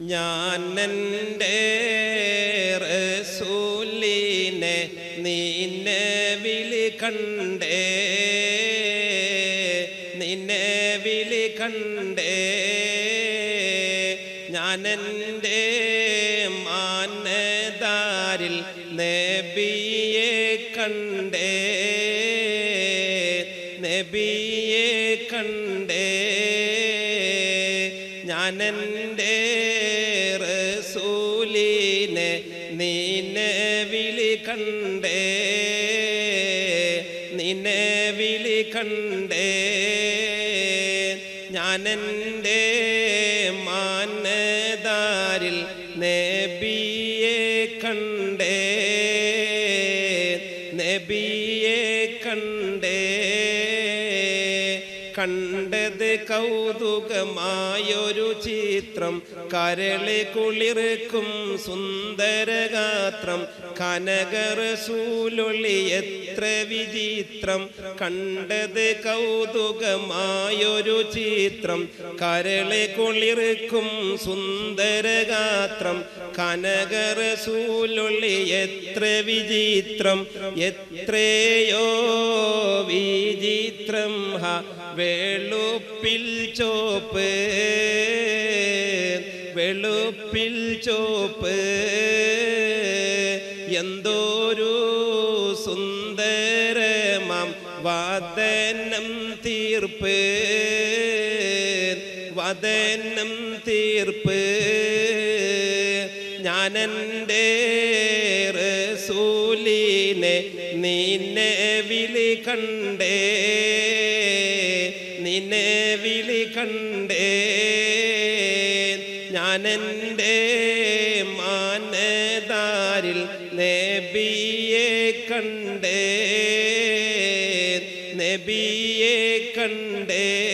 ഞാൻ എന്റെ റസൂലിനെ നിന്നെ വിളി കണ്ടേ. നിന്നെ വിളി കണ്ടേ. ഞാൻ എന്റെ മാനദാരിൽ നബിയെ കണ്ടേ. നബിയെ കണ്ടേ. ഞാൻ എന്റെ റസൂലിനെ നിന്നെ വിളി കണ്ടേ. നിന്നെ വിളി കണ്ടേ. ഞാൻ എന്റെ മാനദാരിൽ നബിയെ കണ്ടേ. നബിയെ കണ്ടേ. കണ്ടത് കൗതുകമായൊരു ചിത്രം. കരളി കുളിർക്കും സുന്ദരഗാത്രം. കനകറസൂലൊളി എത്ര വിചിത്രം. കണ്ടത് കൗതുകമായൊരു ചിത്രം. കരളി കുളിർക്കും സുന്ദരഗാത്രം. കനകറസൂലൊളി എത്ര വിചിത്രം. എത്രയോ വിചിത്രം ഹ വെളുപ്പിൽ ചോപ്പ്. വെളുപ്പിൽ ചോപ്പ്. എന്തോരു സുന്ദരമാം. വദനം തീർപ്പ്. വദനം തീർപ്പ്. ഞാനെന്റെ റസൂലിനെ നിന്നെ വിളി കണ്ടേ. നിന്നെ വിളി കണ്ടേ. ഞാനെന്റെ മാനദാരിൽ നബിയെ കണ്ടേ. നബിയെ കണ്ടേ.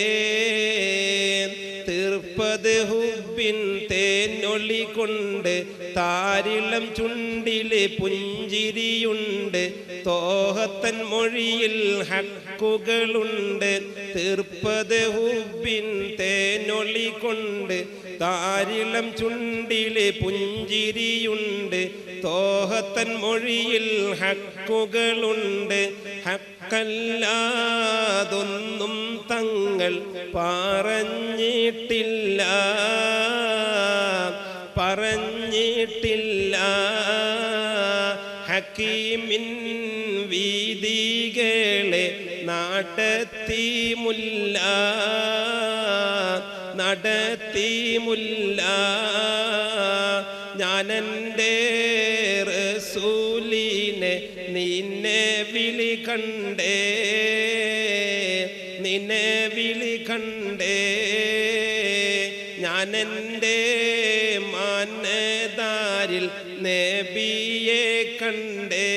തീർപ്പത് ഹുബിൻ തേനൊളി കൊണ്ട് താരിളം ചുണ്ടിലെ പുഞ്ചിരിയുണ്ട്. തോഹത്തൻ മൊഴിയിൽ ഹക്കുകളുണ്ട്. തീർപ്പത് ഹുബിൻ തേനൊളി കൊണ്ട്. താരിളം ചുണ്ടിലെ പുഞ്ചിരിയുണ്ട്. തോഹത്തൻ മൊഴിയിൽ ഹക്കുകളുണ്ട്. ഹക്കല്ലാതൊന്നും തങ്ങൾ പറഞ്ഞിട്ടില്ല. പറഞ്ഞിട്ടില്ല. ഹക്കീമിൻ വീതികളെ നടത്തി മുല്ല നടത്തി മുല്ല ഞാനെന്റെ റസൂലിനെ നിന്നെ വിളി കണ്ടേ. ഞാനെന്റെ മാനദാരിൽ നബിയെ കണ്ടേ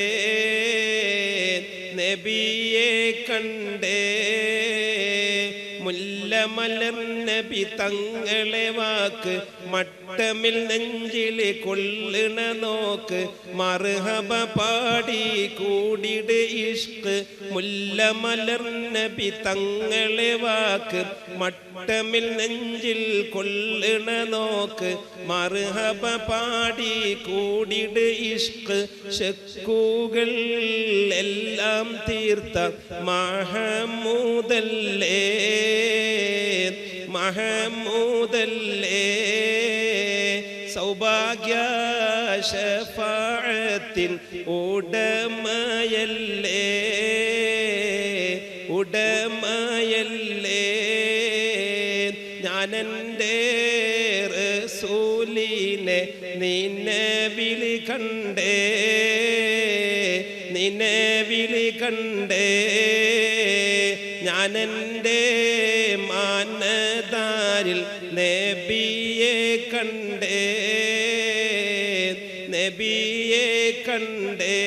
നബിയെ കണ്ടേ മുല്ലമലർ നബി തങ്ങളെ വാക്ക് മട്ടമിൽ നെഞ്ചിൽ കൊള്ളണ നോക്ക് മറുഹബ പാടി കൂടിട ഇഷ്ക്. മുല്ലമലർ നബി തങ്ങളെ വാക്ക് മട്ടമിൽ നെഞ്ചിൽ കൊള്ളണ നോക്ക് മറുഹബ പാടി കൂടിട ഇഷ്ക്. ശക്കൂകൾ എല്ലാം തീർത്ത മഹമൂദല്ലേ മഹമൂദല്ലേ. സൗഭാഗ്യ ശഫാഴത്തിൻ ഉടമയല്ലേ ഉടമയല്ലേ. ഞാനെന്റെ റസൂലിനെ നിന്നെ വിളി കണ്ടേ നിന്നെ വിളി കണ്ടേ. ഞാനെന്റെ മാനദാരിൽ നബിയെ കണ്ടേ നബിയെ കണ്ടേ.